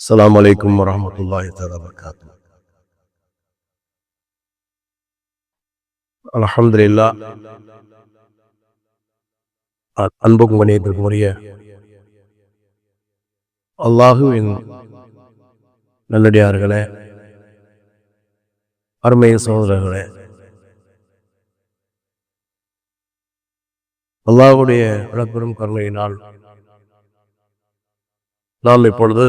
السلام عليكم ورحمة الله تعالى وبركاته الحمد لله அ- அன்புக்கும் கணியத்திற்கும் உரிய அல்லாஹுவின் நல்லடியார்களே அருமை சகோதரர்களே அல்லாஹ்வுடைய விளப்பெரும் கருணையினால் நாம் இப்பொழுது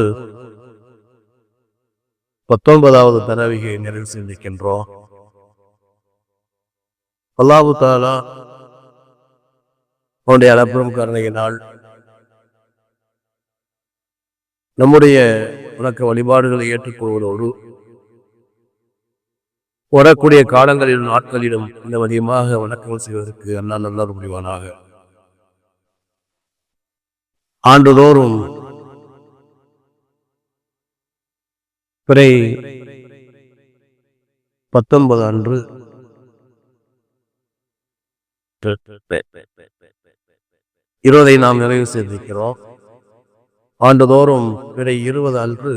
பத்தொன்பதாவது தரவிகை நிறைவு செய்திருக்கின்றோம். அல்லாஹு தாலா அவனுடைய அளப்பெரும் கருணையினால் நம்முடைய உனக்க வழிபாடுகளை ஏற்றுக்கொள்வதோடு வரக்கூடிய காலங்களிலும் நாட்களிலும் இந்த அதிகமாக வணக்கங்கள் செய்வதற்கு அண்ணா நல்ல முடிவானாக ஆண்டுதோறும் பிறை பத்தொன்பது அன்று. இருபதை நாம் நிறைவு செய்திருக்கிறோம். ஆண்டுதோறும் பிறை இருபது அன்று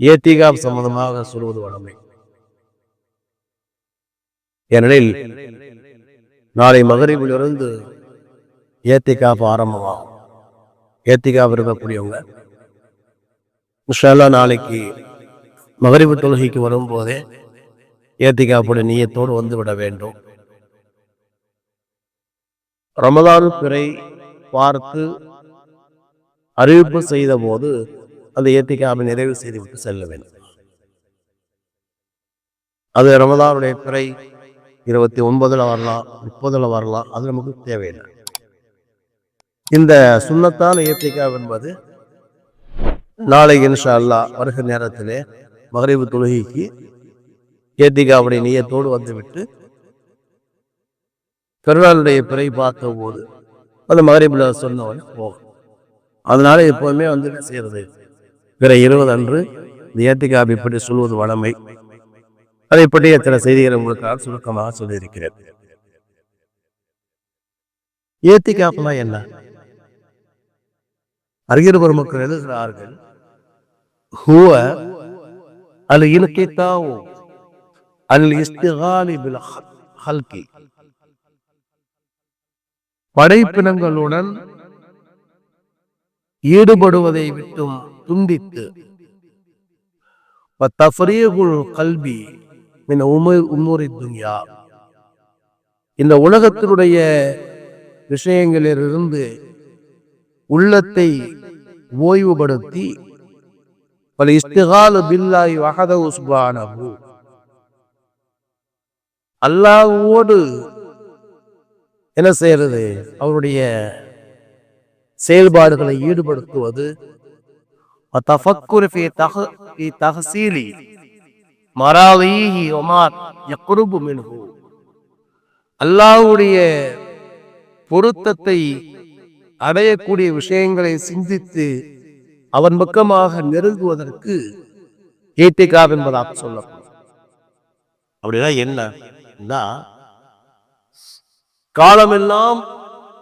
ஏத்திகாப் சம்பந்தமாக சொல்வது வழமை. ஏனெனில் நாளை மகரிபிலிருந்து ஏத்திகாப் ஆரம்பமாகும். ஏத்திகாப் இருக்கக்கூடியவங்க இன்ஷால்லா நாளைக்கு மகரிவு தொழுகைக்கு வரும்போதே ஏத்திகாப்புடைய நீயத்தோடு வந்து விட வேண்டும். ரமதான் பிறை பார்த்து அறிவிப்பு செய்த போது அந்த ஏத்திகாவை நிறைவு செய்துவிட்டு செல்ல வேண்டும். அது ரமதானுடைய பிறை இருபத்தி ஒன்பதுல வரலாம் முப்பதுல வரலாம் அது நமக்கு தேவையில்லை. இந்த சுண்ணத்தான ஏத்திகாவ் என்பது நாளை இன்ஷா அல்லாஹ் வருகிற நேரத்திலே மகரிவு தொழுகைக்கு ஏத்திகாவுடைய நீயத்தோடு வந்துவிட்டு பெருநாளுடைய பிறை பார்த்த போது அந்த மகரிபில் சொன்னவன் போகும் அதனால எப்போவுமே வந்து என்ன செய்யறது? பிற இருபது அன்று இந்த ஏத்திகாப் இப்படி சொல்வது வழமை. அதை பற்றிய சில செய்திகளை உங்களுக்காக சுருக்கமாக சொல்லியிருக்கிறேன். ஏத்திகாப்னா என்ன? அறிஞர் பெருமக்கள் எழுதுகிறார்கள் هو الانقطاع عن الاستغلال بالخلق படைப்பினங்களுடன் ஈடுபடுவதை விட்டும் துண்டித்து தஃரீகுல் கல்வி மின் உமர் உம்முரி துன்யா இந்த உலகத்தினுடைய விஷயங்களிலிருந்து உள்ளத்தை ஓய்வுபடுத்தி அல்லாஹோடு என்ன செய்யறது? அவருடைய செயல்பாடுகளை ஈடுபடுத்துவது. அல்லாவுடைய பொருத்தத்தை அடையக்கூடிய விஷயங்களை சிந்தித்து அவன் பக்கமாக நெருங்குவதற்கு ஏத்திகாப் என்பதாக சொல்லப்படும். அப்படின்னா என்ன? காலமெல்லாம்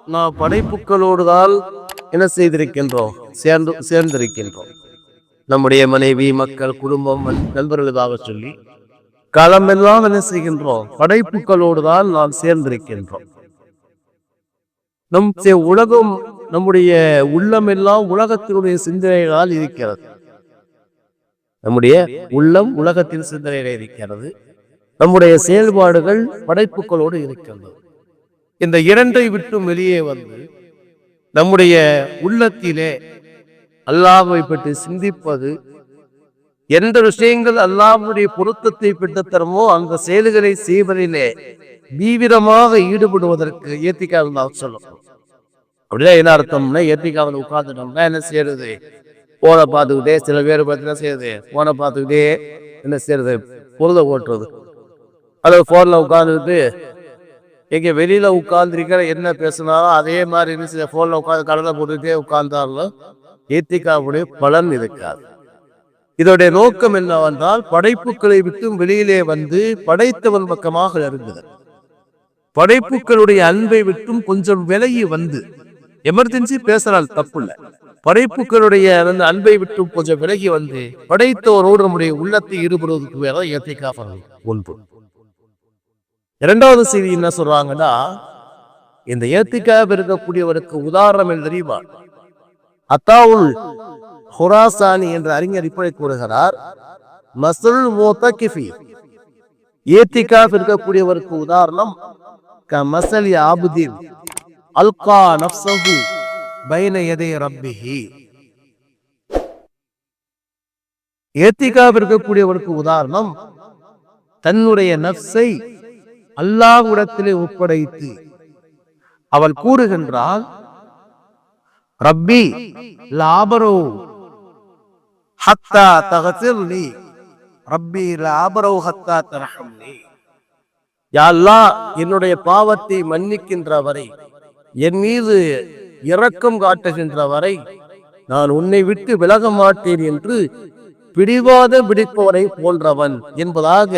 நாம் படைப்புகளோடு தான் என்ன செய்திருக்கின்றோம்? சேர்ந்து சேர்ந்திருக்கின்றோம். நம்முடைய மனைவி மக்கள் குடும்பம் நண்பர்களுக்காக சொல்லி காலமெல்லாம் என்ன செய்கின்றோம்? படைப்புகளோடு தான் நாம் சேர்ந்திருக்கின்றோம். நம் உலகம் நம்முடைய உள்ளம் எல்லாம் உலகத்தினுடைய சிந்தனைகளால் இருக்கிறது. நம்முடைய உள்ளம் உலகத்தின் சிந்தனையில இருக்கிறது. நம்முடைய செயல்பாடுகள் படைப்புகளோடு இருக்கிறது இந்த இரண்டை விட்டும் வெளியே வந்து நம்முடைய உள்ளத்திலே அல்லாஹை பற்றி சிந்திப்பது எந்த விஷயங்கள் அல்லாஹ்வுடைய பொருத்தத்தை பெற்றுத்தரமோ அந்த செயல்களை செய்வதிலே தீவிரமாக ஈடுபடுவதற்கு ஏத்திக்காவில் சொல்லணும் அப்படின்னா என்ன அர்த்தம்னா ஏத்திக்காவில் உட்காந்துட்டோம்னா என்ன செய்யறது? போனை பார்த்துக்கிட்டே சில பேர் பார்த்து என்ன செய்யறது? போனை பார்த்துக்கிட்டே என்ன செய்யறது? பொருளை ஓட்டுறது. அதாவது போன்ல உட்காந்துக்கிட்டு எங்க வெளியில உட்கார்ந்துருக்கிற என்ன பேசினாலும் அதே மாதிரி என்ன செய்ய போன்ல உட்காந்து கடலை போட்டுக்கிட்டே உட்கார்ந்தாலும் ஏத்திக்காவுடைய பலன் இருக்காது. இதோடைய நோக்கம் என்னவென்றால் படைப்புகளை விட்டு வெளியிலே வந்து படைத்தவன் பக்கமாக இருந்தது படைப்புகளுடைய அன்பை விட்டும் கொஞ்சம் விலகி வந்து எமர்ஜென்சி பேசலாம் தப்பு இல்லை படைப்புகளுடைய அந்த அன்பை விட்டு கொஞ்சம் விலகி வந்து படைத்தவரோடு நம்முடைய உள்ளத்தை ஈடுபடுவதற்கு வேற ஏத்திக்காக ஒன்று. இரண்டாவது செய்தி என்ன சொல்றாங்கன்னா இந்த ஏத்திக்காக இருக்கக்கூடியவருக்கு உதாரணம் என்ன தெரியுமா? அத்தாவுல் ஹுராசானி என்ற அறிஞர் இப்படி கூறுகிறார் மசல் மோத்தகிஃபி ஏத்திகாஃப் இருக்கக்கூடியவருக்கு உதாரணம் க மசல் ஆபுதீன் அல்கா நப்சஹு பைன எதை ரப்பிஹி. ஏத்திகாஃப் இருக்கக்கூடியவருக்கு உதாரணம் தன்னுடைய நப்சை அல்லாஹ்விடத்திலே ஒப்படைத்து அவள் கூறுகின்றாள் ரப்பி லாபரோ ஹத்தா தகசிர்லி ரப்பி லாபரோ ஹத்தா தரஹம்லி. யா அல்லாஹ் என்னுடைய பாவத்தை மன்னிக்கின்ற வரை என் மீது இரக்கம் காட்டுகின்ற வரை நான் உன்னை விட்டு விலக மாட்டேன் என்று பிடிவாத பிடிப்பவரை போன்றவன் என்பதாக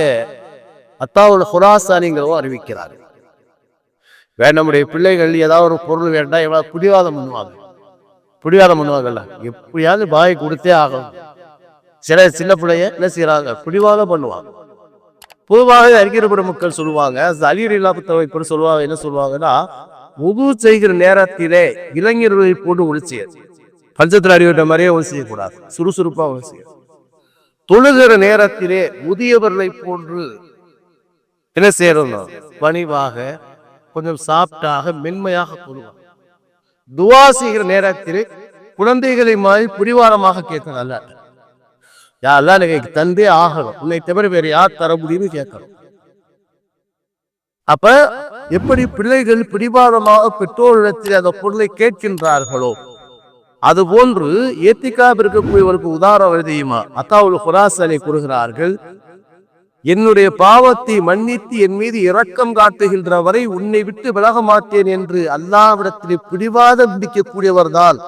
அத்தாவுல் ஹுராசானிங்கிறவோ அறிவிக்கிறார் வே நம்முடைய பிள்ளைகள் ஏதாவது ஒரு பொருள் வேண்டாம் எவ்வளவு பிடிவாதம் பண்ணுவாங்க. பிடிவாதம் பண்ணுவாங்கல்ல. எப்படியாவது பாய் கொடுத்தே ஆகும் சில சின்ன பிள்ளைய என்ன செய்யறாங்க பிடிவாதம் பண்ணுவாங்க. பொதுவாக அறிஞர் மக்கள் சொல்லுவாங்க அலியர் இல்லாதவை கூட சொல்லுவாங்க என்ன சொல்லுவாங்கன்னா உது செய்கிற நேரத்திலே இளைஞர்களை போட்டு ஒழிச்சிய பஞ்சத்தில் அறிவிட்ட மாதிரியே ஒன்று செய்யக்கூடாது. சுறுசுறுப்பா ஒன்று செய்ய தொழுகிற நேரத்திலே முதியவர்களை போன்று என்ன செய்யணும் பணிவாக கொஞ்சம் சாப்பிட்டாக மென்மையாக தொழுவாங்க. துவா செய்கிற நேரத்திலே குழந்தைகளை மாதிரி பிடிவாரமாக கேட்கணும் நல்லா யாரெல்லாம் எனக்கு தந்தே ஆகணும். உன்னை தவிர வேற யார் தர முடியும்னு கேட்கணும். அப்ப எப்படி பிள்ளைகள் பிடிவாதமாக பெற்றோரிடத்தில் அந்த பொருளை கேட்கின்றார்களோ? அது போன்று இருக்கக்கூடியவருக்கு உதாரணம் தெரியுமா? அத்தாவுல் ஹுராசனை கூறுகிறார்கள் என்னுடைய பாவத்தை மன்னித்து என் மீது இரக்கம் காட்டுகின்ற வரை உன்னை விட்டு விலக மாட்டேன் என்று அல்லாவிடத்திலே பிடிவாதம் பிடிக்கக்கூடியவர் தான்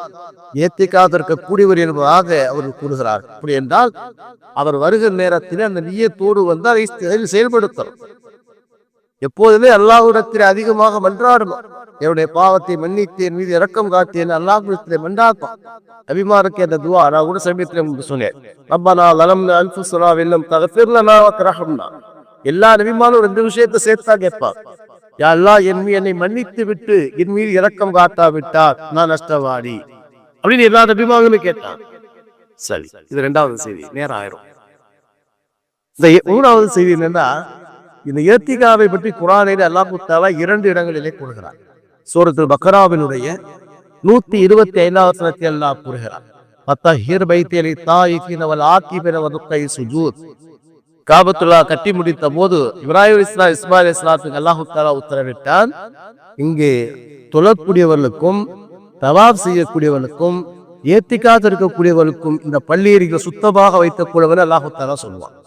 ஏத்திக்காக இருக்கக்கூடியவர் என்பதாக அவர் கூறுகிறார் அப்படி என்றால் அவர் வருகிற நேரத்தில் அந்த நீயத்தோடு வந்து அதை செயல்படுத்தும் எப்போதுமே அல்லாஹுடத்தில் அதிகமாக மன்றாடுமா? என்னுடைய பாவத்தை மன்னித்து என் மீது இறக்கம் காட்டி என் அல்லாஹ்விடத்தில் மன்றாட்டும் அபிமாருக்கு அந்த துவா நான் கூட சமீபத்தில் உங்களுக்கு சொன்னேன். ரப்பனா லலம்னா அன்ஃபுஸனா வெல்லம் தகஃபிர் லனா எல்லா நபிமானும் ரெண்டு விஷயத்தை சேர்த்தா கேட்பாங்க. யா என் என்னை மன்னித்து விட்டு என் மீது இரக்கம் காட்டாவிட்டால் நான் நஷ்டவாடி அப்படின்னு எல்லா நபிமாவுமே கேட்டான் சரி இது ரெண்டாவது செய்தி. நேரம் ஆயிரும். இந்த மூணாவது செய்தி என்னன்னா இந்த ஏத்திகாவை பற்றி குரானில் அல்லாஹ் இரண்டு இடங்களிலே கூறுகிறார். சூரத்தில் பக்ராவினுடைய நூத்தி இருபத்தி ஐந்தாவது அல்லாஹ் கூறுகிறார். பத்தஹீர் பைத்தியலி தாயிக்கினவல் ஆக்கி பெறவதுக்கை சுஜூத். காபத்துல்லா கட்டி முடித்த போது இப்ராஹிம் இஸ்லா இஸ்மாயில் இஸ்லாத்துக்கு அல்லாஹு தாலா உத்தரவிட்டான். இங்கு தொழக்கூடியவர்களுக்கும் தவாப் செய்யக்கூடியவர்களுக்கும் ஏத்திக்காது இருக்கக்கூடியவர்களுக்கும் இந்த பள்ளியரிகள் சுத்தமாக வைக்கக்கூடியவன் அல்லாஹு தாலா சொல்லுவான்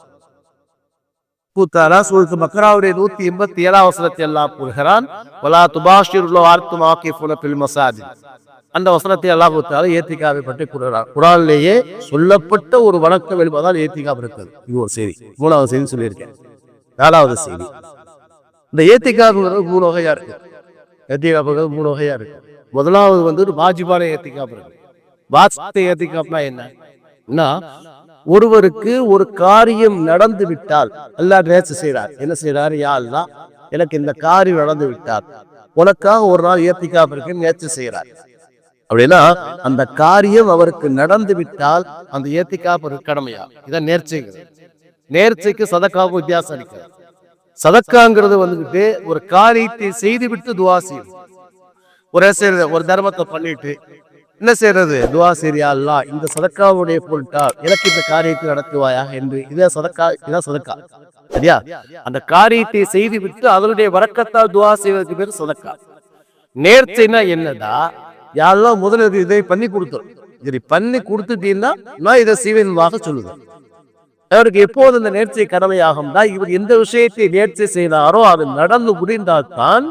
கூத்தாரா சூழத்து மக்கராவுடைய நூத்தி எண்பத்தி ஏழாம் வசனத்தை எல்லாம் கூறுகிறான் வலா துபாஷிருள்ள வார்த்து மாக்கி புல மசாஜி அந்த வசனத்தை எல்லாம் பூத்தாரா ஏத்திகாவை பற்றி கூறுகிறார் குரானிலேயே சொல்லப்பட்ட ஒரு வணக்கம் வெளிப்பதால் ஏத்திகா இருக்கிறது இது ஒரு செய்தி மூணாவது செய்தி சொல்லியிருக்கேன் நாலாவது செய்தி இந்த ஏத்திகாப்புங்கிறது மூணு வகையா இருக்கு ஏத்திகாப்புங்கிறது மூணு வகையா இருக்கு முதலாவது வந்து ஒரு வாஜிபான ஏத்திகாப்பு இருக்கு வாஸ்தே ஏத்திகாப்னா என்ன என்ன ஒருவருக்கு ஒரு காரியம் நடந்து விட்டால் அல்லாஹ் நேர்ச்சி செய்யறார் என்ன செய்யறாரு யா எனக்கு இந்த காரியம் நடந்து விட்டார் உனக்காக ஒரு நாள் ஏத்திக்காம இருக்கு நேர்ச்சி செய்கிறார். அப்படின்னா அந்த காரியம் அவருக்கு நடந்து விட்டால் அந்த ஏத்திக்காப்பு ஒரு கடமையா? இதான் நேர்ச்சைங்கிறது. நேர்ச்சைக்கு சதக்காவுக்கு வித்தியாசம் இருக்கிறது சதக்காங்கிறது வந்துகிட்டு ஒரு காரியத்தை செய்துவிட்டு துவா செய்யும். ஒரு ஒரு தர்மத்தை பண்ணிட்டு என்ன செய்யறது துவா சரியா அல்லா இந்த சதக்காவுடைய பொருட்டால் எனக்கு இந்த காரியத்தை நடத்துவாயா என்று. இதான் சதக்கா இதான் சதக்கா. சரியா? அந்த காரியத்தை செய்து விட்டு அதனுடைய வரக்கத்தால் துவா செய்வதற்கு பேர் சதக்கா. நேர்ச்சைனா என்னதா யாரெல்லாம் முதல்ல இதை பண்ணி கொடுத்துரும் இதை பண்ணி கொடுத்துட்டீங்கன்னா நான் இதை செய்வேன்பாக சொல்லுவேன் அவருக்கு எப்போது இந்த நேர்ச்சை கடமையாகும்னா இவர் எந்த விஷயத்தை நேர்ச்சை செய்தாரோ அது நடந்து முடிந்தால்தான்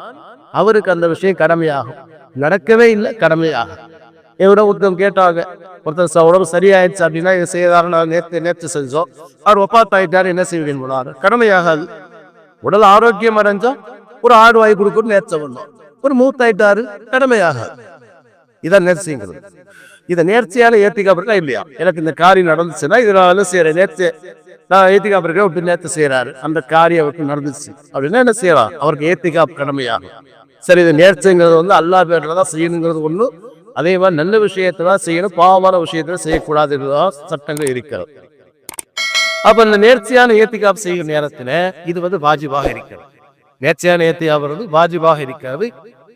அவருக்கு அந்த விஷயம் கடமையாகும். நடக்கவே இல்லை கடமையாகும் எவ்வளோ ஒருத்தவங்க கேட்டாங்க ஒருத்தர் சார் உடம்பு சரியாயிடுச்சு அப்படின்னா இதை செய்யறாரு நான் நேற்று நேற்று செஞ்சோம். அவர் ஒப்பாத்தாயிட்டார் என்ன செய்வேன் போனார் கடமையாகாது. உடல் ஆரோக்கியம் அடைஞ்சா ஒரு ஆடு வாய் கொடுக்கணும் நேர்ச்சை பண்ணோம் ஒரு மூத்தாயிட்டாரு கடமையாகாது. இதான் நேர்ச்சிங்கிறது இதை நேர்ச்சியால் ஏத்திக்காப்பு இருக்கா இல்லையா? எனக்கு இந்த காரியம் நடந்துச்சுன்னா இதை நான் என்ன செய்யறேன் நேர்ச்சி நான் ஏத்திக்காப்பு இருக்கேன் விட்டு நேர்த்து செய்யறாரு அந்த காரியம் அவருக்கு நடந்துச்சு. அப்படின்னா என்ன செய்யலாம்? அவருக்கு ஏத்திக்காப்பு கடமையாகும். சரி இது நேர்ச்சிங்கிறது வந்து அல்லா பேர்ல தான் செய்யணுங்கிறது ஒன்றும் அதே மாதிரி நல்ல விஷயத்தை தான் செய்யணும் பாவமான விஷயத்தை செய்யக்கூடாது சட்டங்கள் இருக்கிறது. அப்ப இந்த நேர்ச்சியான ஏத்திகாப் செய்கிற நேரத்துல இது வந்து வாஜிபாக இருக்கிறது. நேர்ச்சியான ஏத்தியாவது வாஜிபாக இருக்கிறது.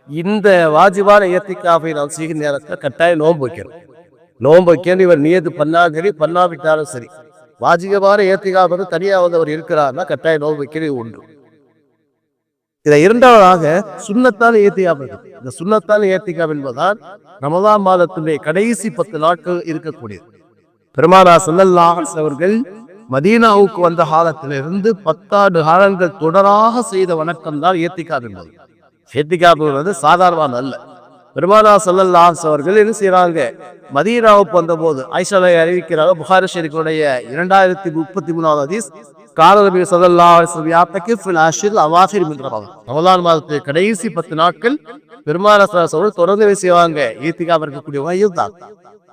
இந்த வாஜிபான ஏத்திகாப்பை நாம் செய்கிற நேரத்துல கட்டாயம் நோன்பு வைக்கணும். நோன்பு வைக்கணும் இவர் நியது பண்ணாலும் சரி பண்ணாவிட்டாலும் சரி. வாஜிகமான ஏத்திக்காப் வந்து தனியா வந்து அவர் இருக்கிறார்னா கட்டாயம் நோன்பு வைக்கிறது உண்டு. இதை இரண்டாவதாக சுண்ணத்தால் ஏத்திகாப் இந்த சுண்ணத்தால் ஏத்திகாப் என்பதால் ரமதான் மாதத்தினுடைய கடைசி பத்து நாட்கள் இருக்கக்கூடியது. பெருமானா செல்லல்லாஸ் அவர்கள் மதீனாவுக்கு வந்த காலத்திலிருந்து பத்தாண்டு காலங்கள் தொடராக செய்த வணக்கம் தான் ஏத்திகாப் என்பது. ஏத்திகாப் என்பது சாதாரணமான அல்ல. பெருமானா சல்லல்லாஹ் அவர்கள் என்ன செய்யறாங்க மதீனாவுக்கு வந்தபோது ஐஷாலை அறிவிக்கிறாங்க புகாரி ஷெரீஃபுடைய இரண்டாயிரத்தி முப்பத்தி மூணாவது கால நபி ஸல்லல்லாஹு அலைஹி வஸல்லம் யாத்தகி ரமதான் ரமலான் கடைசி பத்து நாட்கள் பெருமான ஸல்லல்லாஹு தொடர்ந்து செய்வாங்க? ஈத்திகாப் இருக்கக்கூடியவங்க இருந்தாங்க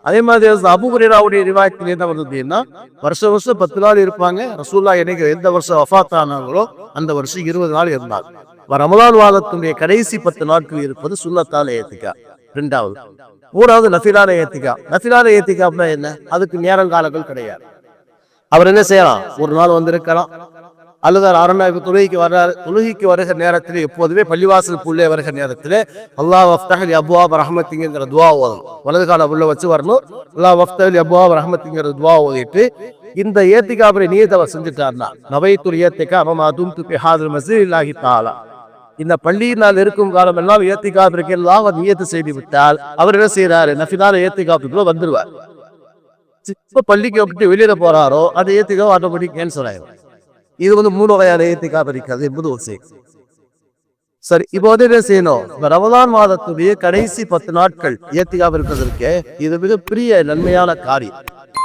அதே மாதிரி அபு ஹுரைராவுடைய ரிவாயத்தில் என்ன வருது அப்படின்னா வருஷம் வருஷம் பத்து நாள் இருப்பாங்க. ரசூல்லா என்னைக்கு எந்த வருஷம் வஃத் ஆனாங்களோ அந்த வருஷம் இருபது நாள் இருந்தாங்க. ரமலான் வாதத்தினுடைய கடைசி பத்து நாட்கள் இருப்பது சுண்ணத்தால ஏத்திக்கா ரெண்டாவது மூணாவது நஃபிலான ஏத்திக்கா நஃபிலான அப்படின்னா என்ன? அதுக்கு நேரங்காலங்கள் கிடையாது. அவர் என்ன செய்யலாம்? ஒரு நாள் வந்திருக்கலாம். அல்லது அரண்மனை தொழுகைக்கு வர்றாரு. தொழுகைக்கு வருகிற நேரத்தில் எப்போதுமே பள்ளிவாசல் புள்ளே வருகிற நேரத்தில் அல்லாஹ் வஃப்தஹலி அபுவா ரஹமத்திங்கிற துவா ஓதணும். வலது கால உள்ள வச்சு வரணும். அல்லாஹ் வஃப்தஹலி அபுவா ரஹமத்திங்கிற துவா ஓதிட்டு இந்த ஏத்திகாபரை நீயத்தை அவர் செஞ்சுட்டார்னா நவைத்துறை ஏத்திகா அமமா துப்பி ஹாதர் மசீர் இல்லாஹி தாலா இந்த பள்ளியில் நான் இருக்கும் காலம் எல்லாம் ஏத்திகாபிற்கு எல்லாம் அவர் நியத்து செய்து விட்டால் அவர் என்ன செய்யறாரு நஃபினால ஏத்திகாப்புக்குள்ள வந்துருவார். இப்போ பள்ளிக்கு விட்டு வெளியில போறாரோ அந்த ஏத்திக்கோ ஆட்டோமேட்டிக் கேன்சல் ஆயிடும் இது வந்து மூணு வகையான ஏத்திக்கா இருக்கிறது என்பது ஒரு செய்தி சரி இப்போ வந்து என்ன செய்யணும் இப்ப ரமதான் மாதத்துடைய கடைசி பத்து நாட்கள் ஏத்திக்காக இருக்கிறதுக்கு இது மிகப்பெரிய நன்மையான காரியம்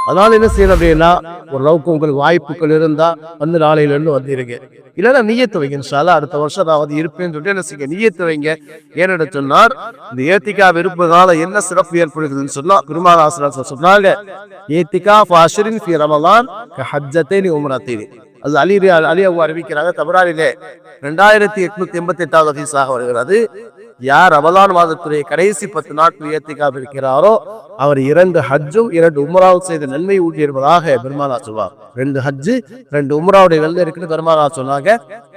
அதனால என்ன செய்யணும் அப்படின்னா ஒரு அளவுக்கு உங்களுக்கு வாய்ப்புகள் இருந்தா வந்து நாளையில இருந்து வந்துருங்க. இல்லைன்னா நீயத்து வைங்க இன்ஷால்லா அடுத்த வருஷம் நான் வந்து இருப்பேன்னு சொல்லிட்டு என்ன செய்யுங்க நீயத்து வைங்க. ஏன்னு சொன்னார் இந்த ஏத்திக்கா விருப்பதால என்ன சிறப்பு ஏற்படுகிறதுன்னு சொன்னா பெருமாள் சொன்னாங்க ஏத்திகா ஃபாஷரின் ஃபி ரமலான் ஹஜ்ஜத்தைனி உம்ரத்தைனி. அது அலி அலி அவு அறிவிக்கிறாங்க தமிழாளிலே ரெண்டாயிரத்தி எட்நூத்தி எண்பத்தி எட்டாவது ஹதீஸாக வருகிறது. யார் ரமலான் மாதத்துடைய கடைசி பத்து நாட்கள் ஏத்திக்காக இருக்கிறாரோ அவர் இரண்டு ஹஜ்ஜும் இரண்டு உம்ராவும் செய்த நன்மை ஊட்டியிருப்பதாக பெருமானா சொல்வார். ரெண்டு ஹஜ்ஜு ரெண்டு உம்ராவுடைய வெள்ளை இருக்குன்னு பெருமானா சொன்னாங்க.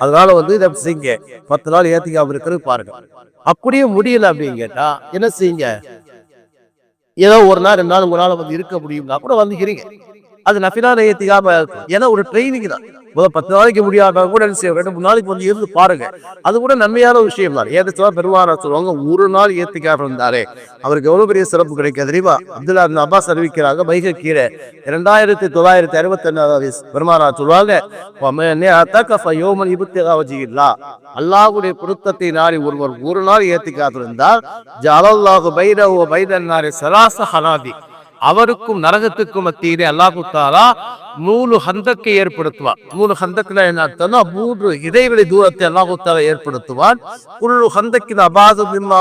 அதனால வந்து இதை செய்யுங்க பத்து நாள் ஏத்திக்காக இருக்கிறது பாருங்க. அப்படியே முடியல அப்படின்னு கேட்டா என்ன செய்யுங்க? ஏதோ ஒரு நாள் ரெண்டு நாள் உங்களால வந்து இருக்க முடியும்னா கூட வந்துக்கிறீங்க. அது நஃபிலான ஏத்திக்காம இருக்கும் ஏன்னா ஒரு ட்ரைனிங் தான். முதல் பத்து நாளைக்கு முடியாத கூட என்ன ரெண்டு மூணு நாளைக்கு வந்து இருந்து பாருங்க. அது கூட நன்மையான விஷயம் தான். ஏதாச்சும் பெருமானா சொல்லுவாங்க ஒரு நாள் ஏத்திக்காக இருந்தாரே அவருக்கு எவ்வளவு பெரிய சிறப்பு கிடைக்காது தெரியுமா? அப்துல்லா இப்னு அப்பாஸ் அறிவிக்கிறாங்க மைக கீழே இரண்டாயிரத்தி தொள்ளாயிரத்தி அறுபத்தி ரெண்டாவது பெருமானா சொல்லுவாங்க அல்லாஹுடைய பொருத்தத்தை நாடி ஒருவர் ஒரு நாள் ஏத்திக்காத்திருந்தால் ஜலல்லாஹு பைரவ பைதன்னாரி சராச ஹனாதி. அவருக்கும் நரகத்துக்கும் மத்தியிலே அல்லாஹு தாலா மூணு ஹந்தக்கை ஏற்படுத்துவான். மூணு ஹந்தக்கில் என்ன அர்த்தம்னா மூன்று இடைவெளி தூரத்தை அல்லாஹு தாலா ஏற்படுத்துவான். ஒரு ஹந்தக்கின் அபாது மிம்மா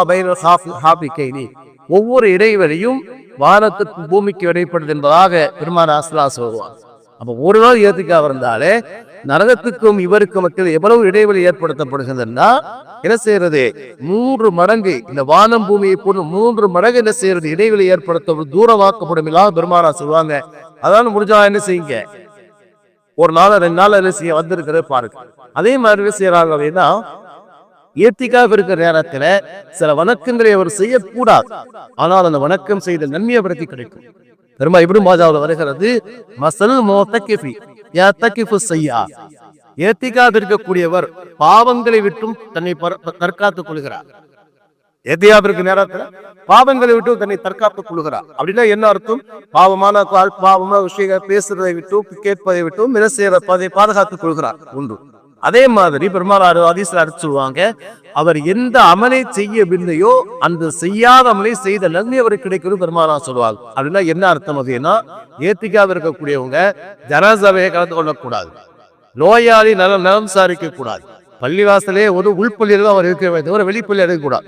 ஒவ்வொரு இடைவெளியும் வானத்துக்கும் பூமிக்கு இடைப்படுது என்பதாக பெருமான ஆசலா சொல்லுவான் அப்ப ஒரு நாள் ஏத்துக்காக இருந்தாலே நரகத்துக்கும் இவருக்கும் மக்கள் எவ்வளவு இடைவெளி ஏற்படுத்தப்படுகிறதுன்னா என்ன செய்யறது? மூன்று மடங்கு இந்த வானம் பூமியை போன்று மூன்று மடங்கு என்ன செய்யறது? இடைவெளி ஏற்படுத்த தூரமாக்கப்படும் இல்லாம பெருமானா சொல்லுவாங்க. அதான் முடிஞ்சா என்ன செய்யுங்க? ஒரு நாள் ரெண்டு நாள் என்ன செய்ய வந்திருக்கிறது பாருங்க. அதே மாதிரி செய்யறாங்க அப்படின்னா ஏத்திக்காக இருக்கிற நேரத்துல சில வணக்கங்களை அவர் செய்யக்கூடாது. ஆனால் அந்த வணக்கம் செய்த நன்மை அவருக்கு கிடைக்கும். பெருமா எப்படி மோஜாவில் வருகிறது மசல் மோத்தகிஃபி யத்தகிஃபு செய்யா ஏத்திக்காக இருக்கக்கூடியவர் பாவங்களை விட்டும் தன்னை தற்காத்துக் கொள்கிறார் ஏத்தியாக இருக்க நேரத்துல பாவங்களை விட்டு தன்னை தற்காத்துக் கொள்கிறார் அப்படின்னா என்ன அர்த்தம் பாவமான பாவமான விஷயங்கள் பேசுறதை விட்டும் கேட்பதை விட்டும் மிக செய்யறதை பாதுகாத்துக் கொள்கிறார் ஒன்று அதே மாதிரி பெருமாள் அதிசல அடிச்சு சொல்லுவாங்க அவர் எந்த அமலை செய்யவில்லையோ அந்த செய்யாத அமலை செய்த நன்மை அவருக்கு கிடைக்கிறது பெருமாளா சொல்லுவாங்க. அப்படின்னா என்ன அர்த்தம் அப்படின்னா ஏத்திக்காக இருக்கக்கூடியவங்க ஜனசபையை கலந்து கொள்ளக்கூடாது. நோயாளி நலம் நலம் சாரிக்க கூடாது பள்ளிவாசலே ஒரு உள்பள்ளியில் தான் அவர் இருக்க வேண்டும். ஒரு வெளிப்பள்ளி இருக்கக்கூடாது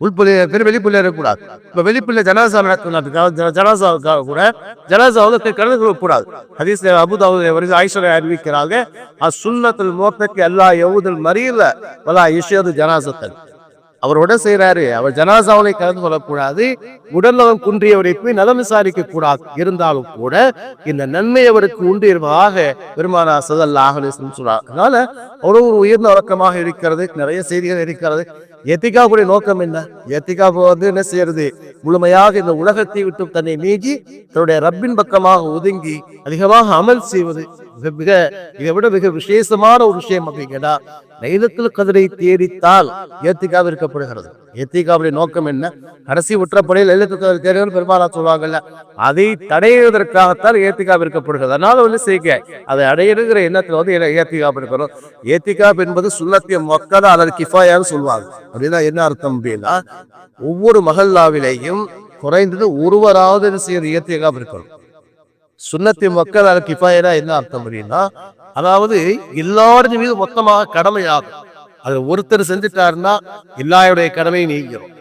உள்பள்ளி பெரிய வெளிப்பள்ளி இருக்கக்கூடாது இப்ப வெளிப்பள்ளி ஜனாசா நடத்தினாத்துக்காக ஜனாசாவுக்காக கூட ஜனாசாவது கலந்து கொள்ளக்கூடாது ஹதீஸ் அபுதாவு வருது ஐஸ்வர்யா அறிவிக்கிறாங்க அசுல்லத்தில் மோத்தக்கு எல்லா எவுதல் மறியல வலா இஷது அவர் அவரோட செய்யறாரு அவர் ஜனாசாவலை கலந்து கொள்ளக்கூடாது. உடல்நலம் குன்றியவரை போய் நலம் விசாரிக்க கூடாது இருந்தாலும் கூட இந்த நன்மை அவருக்கு உண்டு என்பதாக பெருமானா சதல்லாஹ் சொல்றார். அதனால அவ்வளவு ஒரு உயர்ந்த வழக்கமாக இருக்கிறது. நிறைய செய்திகள் இருக்கிறது. எத்திகாவுடைய நோக்கம் என்ன? எத்திகா வந்து என்ன செய்யறது? முழுமையாக இந்த உலகத்தை விட்டு தன்னை நீங்கி தன்னுடைய ரப்பின் பக்கமாக ஒதுங்கி அதிகமாக அமல் செய்வது. மிக மிக இதை விட மிக விசேஷமான ஒரு விஷயம் அப்படிங்கன்னா லைலத்தில் கதிரை தேடித்தால் ஏத்திகாவு இருக்கப்படுகிறது. ஏத்திகாவுடைய நோக்கம் என்ன? கடைசி உற்றப்படையில் லைலத்தில் கதிரை தேடுகள் பெருமாளா சொல்லுவாங்கல்ல அதை தடையுவதற்காகத்தான் ஏத்திகா இருக்கப்படுகிறது. அதனால வந்து செய்க அதை அடையிடுகிற எண்ணத்துல வந்து ஏத்திகா இருக்கணும். ஏத்திகா என்பது சுல்லத்திய மக்கள் அல்லது கிஃபாயான்னு சொல்லுவாங்க. அப்படின்னா என்ன அர்த்தம் அப்படின்னா ஒவ்வொரு மகல்லாவிலேயும் குறைந்தது ஒருவராவது என்ன செய்யறது ஏத்திகா இருக்கணும். சுன்னத்தி மக்கள் அல்லது கிஃபாயனா என்ன அர்த்தம் அப்படின்னா அதாவது எல்லாருடைய மீது மொத்தமாக கடமையாகும். அது ஒருத்தர் செஞ்சுட்டாருன்னா எல்லாருடைய கடமையும் நீங்கிறோம்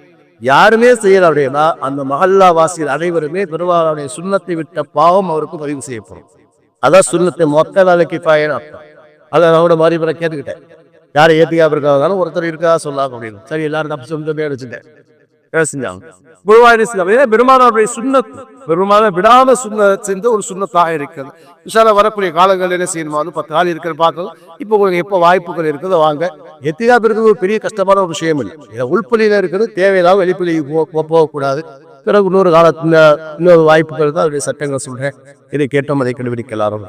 யாருமே செய்யல அப்படின்னா அந்த மஹல்லா வாசிகள் அனைவருமே பெருமாளுடைய சுண்ணத்தை விட்ட பாவம் அவருக்கு பதிவு செய்யப்படும். அதான் சுண்ணத்தை மக்கள் அல்லது கிஃபாயன்னு அர்த்தம். அதை கூட மாதிரி இப்ப கேட்டுக்கிட்டேன். யாரை ஏத்திக்காம இருக்காங்க ஒருத்தர் இருக்கா சொல்லாம அப்படின்னு சரி எல்லாரும் தப்பு சொல்லி வச்சுட்டேன் செஞ்சாங்க. குருவாயூர் இஸ்லாம் ஏன்னா பெருமானாருடைய சுண்ணத்து பெருமான விடாம சுண்ண செஞ்ச ஒரு சுண்ணத்தாக இருக்கிறது. விஷால வரக்கூடிய காலங்கள் என்ன செய்யணுமா? வந்து பத்து நாள் இருக்கிற பார்க்கலாம் இப்போ உங்களுக்கு எப்போ வாய்ப்புகள் இருக்குதோ வாங்க. எத்தியா இருக்கிறது ஒரு பெரிய கஷ்டமான ஒரு விஷயம் இல்லை. இதை உள்பள்ளியில இருக்கிறது தேவையில்லாம வெளிப்பள்ளி போக போகக்கூடாது. பிறகு இன்னொரு காலத்தில் இன்னொரு வாய்ப்புகள் தான் அதனுடைய சட்டங்கள் சொல்கிறேன் இதை கேட்டோம் அதை கண்டுபிடிக்க எல்லாரும்